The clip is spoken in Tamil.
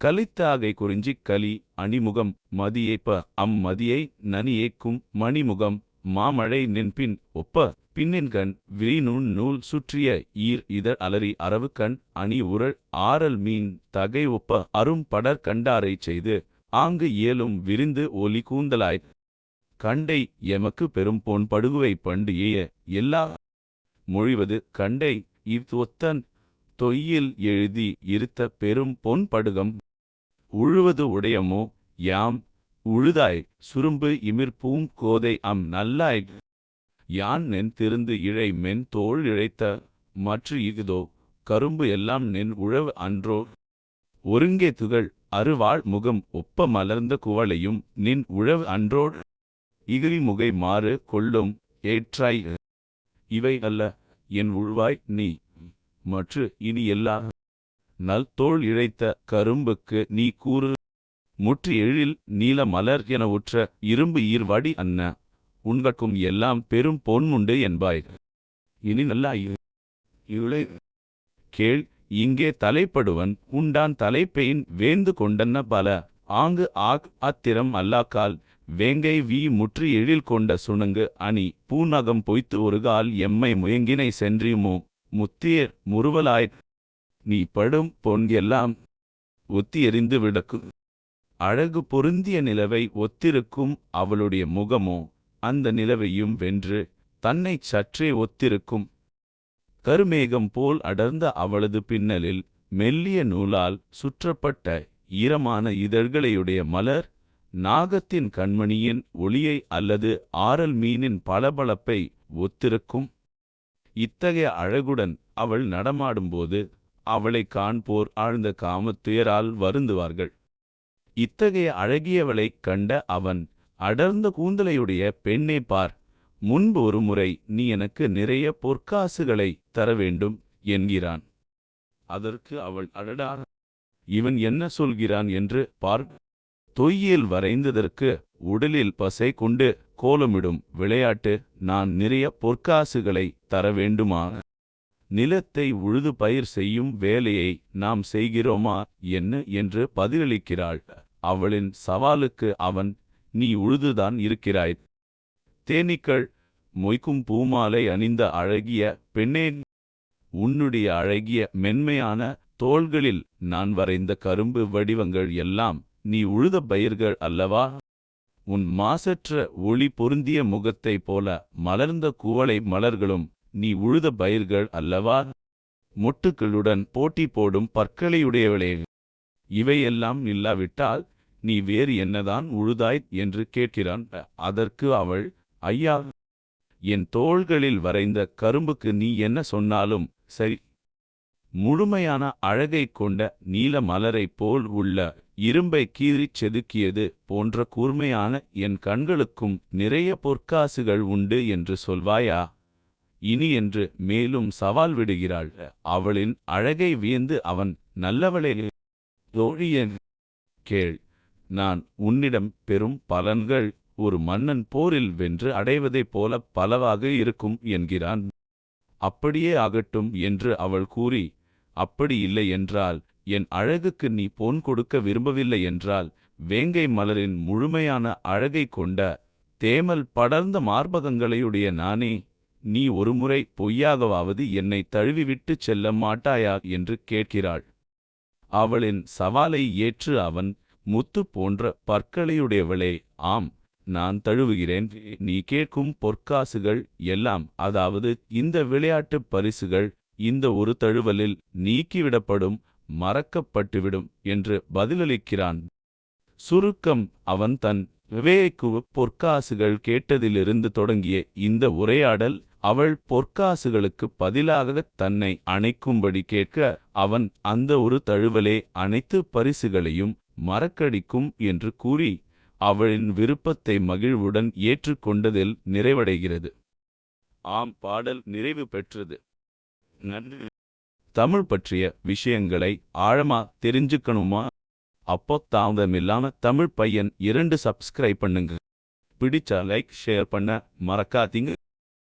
கலித்தாகை குறிஞ்சி கலி அணிமுகம் மதியேப்ப அம் மதியை நனியேக்கும் மணிமுகம் மாமழை நின்பின் ஒப்ப பின்னின்கண் விரிநுண் நூல் சுற்றிய ஈர் இதழ் அலரி அரவுக்கண் அணி உரள் ஆரல் மீன் தகை ஒப்ப அரும் படர் கண்டாரைச் செய்து ஆங்கு இயலும் விரிந்து ஒலி கூந்தலாய் கண்டை எமக்கு பெரும் பொன் படுகுவை பண்டு ஏய எல்லா மொழிவது கண்டை இவ்வொத்தன் தொய்யில் எழுதி இருத்த பெரும் பொன் படுகம். உழுவது உடையமோ? யாம். உழுதாய். சுரும்பு இமிர்பூங் கோதை அம் நல்லாய். யான் நென் திருந்து இழை மென் தோள் இழைத்த மற்ற இகுதோ கரும்பு எல்லாம் நென் உழவு அன்றோ? ஒருங்கே துகள் அருவாள் முகம் ஒப்ப மலர்ந்த குவளையும் நின் உழவு அன்றோடு இகிரி முகை மாறு கொள்ளும் ஏற்றாய். இவை அல்ல என் உழ்வாய் நீ. மற்று இனி எல்லா நல் தோள் இழைத்த கரும்புக்கு நீ கூறு. முற்று எழில் நீல மலர் என உற்ற இரும்பு ஈர்வடி அன்ன. உண்கட்கும் எல்லாம் பெரும் பொன்முண்டு என்பாய். இனி நல்லாய். இவளை கேள் இங்கே தலைப்படுவன் உண்டான் தலைப்பெயின் வேந்து கொண்டன்ன பல. ஆங்கு ஆக் அத்திரம் அல்லாக்கால் வேங்கை வீ முற்று எழில் கொண்ட சுணங்கு அணி பூநகம் பொய்த்து ஒருகால் எம்மை முயங்கினை சென்றியுமோ முத்தியர் முறுவலாய். நீ படும் பொன் எல்லாம் ஒத்தி எறிந்து அழகு பொருந்திய நிலவை ஒத்திருக்கும் அவளுடைய முகமோ அந்த நிலவையும் வென்று தன்னைச் சற்றே ஒத்திருக்கும். கருமேகம் போல் அடர்ந்த அவளது பின்னலில் மெல்லிய நூலால் சுற்றப்பட்ட ஈரமான இதழ்களையுடைய மலர் நாகத்தின் கண்மணியின் ஒளியை அல்லது ஆரல் மீனின் பளபளப்பை ஒத்திருக்கும். இத்தகைய அழகுடன் அவள் நடமாடும்போது அவளை காண்போர் ஆழ்ந்த காமத் துயரால் வருந்துவார்கள். இத்தகைய அழகியவளைக் கண்ட அவன் அடர்ந்த கூந்தலையுடைய பெண்ணே பார் முன்பு ஒரு முறை நீ எனக்கு நிறைய பொற்காசுகளை தர வேண்டும் என்கிறான். அதற்கு அவள் அடடார் இவன் என்ன சொல்கிறான் என்று பார் தொய்யில் வரைந்ததற்கு உடலில் பசை கொண்டு கோலமிடும் விளையாட்டு நான் நிறைய பொற்காசுகளை தர வேண்டுமா நிலத்தை உழுது பயிர் செய்யும் வேலையை நாம் செய்கிறோமா? என்ன? என்று பதிலளிக்கிறாள். அவளின் சவாலுக்கு அவன் நீ உழுதுதான் இருக்கிறாய். தேனீக்கள் மொய்க்கும் பூமாலை அணிந்த அழகிய பெண்ணே உன்னுடைய அழகிய மென்மையான தோள்களில் நான் வரைந்த கரும்பு வடிவங்கள் எல்லாம் நீ உழுத பயிர்கள் அல்லவா? உன் மாசற்ற ஒளி பொருந்திய முகத்தைப் போல மலர்ந்த குவளை மலர்களும் நீ உழுத பயிர்கள் அல்லவா? மொட்டுக்களுடன் போட்டி போடும் பற்களையுடையவளே. இவையெல்லாம் இல்லாவிட்டால் நீ வேறு என்னதான் உழுதாய் என்று கேட்கிறான். அதற்கு அவள் ஐயா என் தோள்களில் வரைந்த கரும்புக்கு நீ என்ன சொன்னாலும் சரி. முழுமையான அழகைக் கொண்ட நீல மலரைப் போல் உள்ள இரும்பை கீறிச் செதுக்கியது போன்ற கூர்மையான என் கண்களுக்கும் நிறைய பொற்காசுகள் உண்டு என்று சொல்வாயா? இனி என்று மேலும் சவால் விடுகிறாள். அவளின் அழகை வியந்து அவன் நல்லவளே தோழியன் கேள். நான் உன்னிடம் பெறும் பலன்கள் ஒரு மன்னன் போரில் வென்று அடைவதைப் போல பலவாக இருக்கும் என்கிறான். அப்படியே ஆகட்டும் என்று அவள் கூறி அப்படி இல்லை என்றால் என் அழகுக்கு நீ பொன் கொடுக்க விரும்பவில்லை என்றால் வேங்கை மலரின் முழுமையான அழகை கொண்ட தேமல் படர்ந்த மார்பகங்களையுடைய நானே நீ ஒருமுறை பொய்யாகவாவது என்னை தழுவிவிட்டுச் செல்ல மாட்டாயா? என்று கேட்கிறாள். அவளின் சவாலை ஏற்று அவன் முத்து போன்ற பற்களையுடையவளே ஆம் நான் தழுவுகிறேன். நீ கேட்கும் பொற்காசுகள் எல்லாம் அதாவது இந்த விளையாட்டுப் பரிசுகள் இந்த ஒரு தழுவலில் நீக்கிவிடப்படும் மறக்கப்பட்டுவிடும் என்று பதிலளிக்கிறான். சுருக்கம் அவன் தன் விவேக்கு பொற்காசுகள் கேட்டதிலிருந்து தொடங்கிய இந்த உரையாடல் அவள் பொற்காசுகளுக்கு பதிலாக தன்னை அணைக்கும்படி கேட்க அவன் அந்த ஒரு தழுவலே அனைத்து பரிசுகளையும் மறக்கடிக்கும் என்று கூறி அவளின் விருப்பத்தை மகிழ்வுடன் ஏற்றுக்கொண்டதில் நிறைவடைகிறது. ஆம் பாடல் நிறைவு பெற்றது. தமிழ் பற்றிய விஷயங்களை ஆழமா தெரிஞ்சுக்கணுமா? அப்போ தாமதமில்லாம தமிழ் பையன் இரண்டு சப்ஸ்கிரைப் பண்ணுங்க. பிடிச்சா லைக் ஷேர் பண்ண மறக்காதீங்க.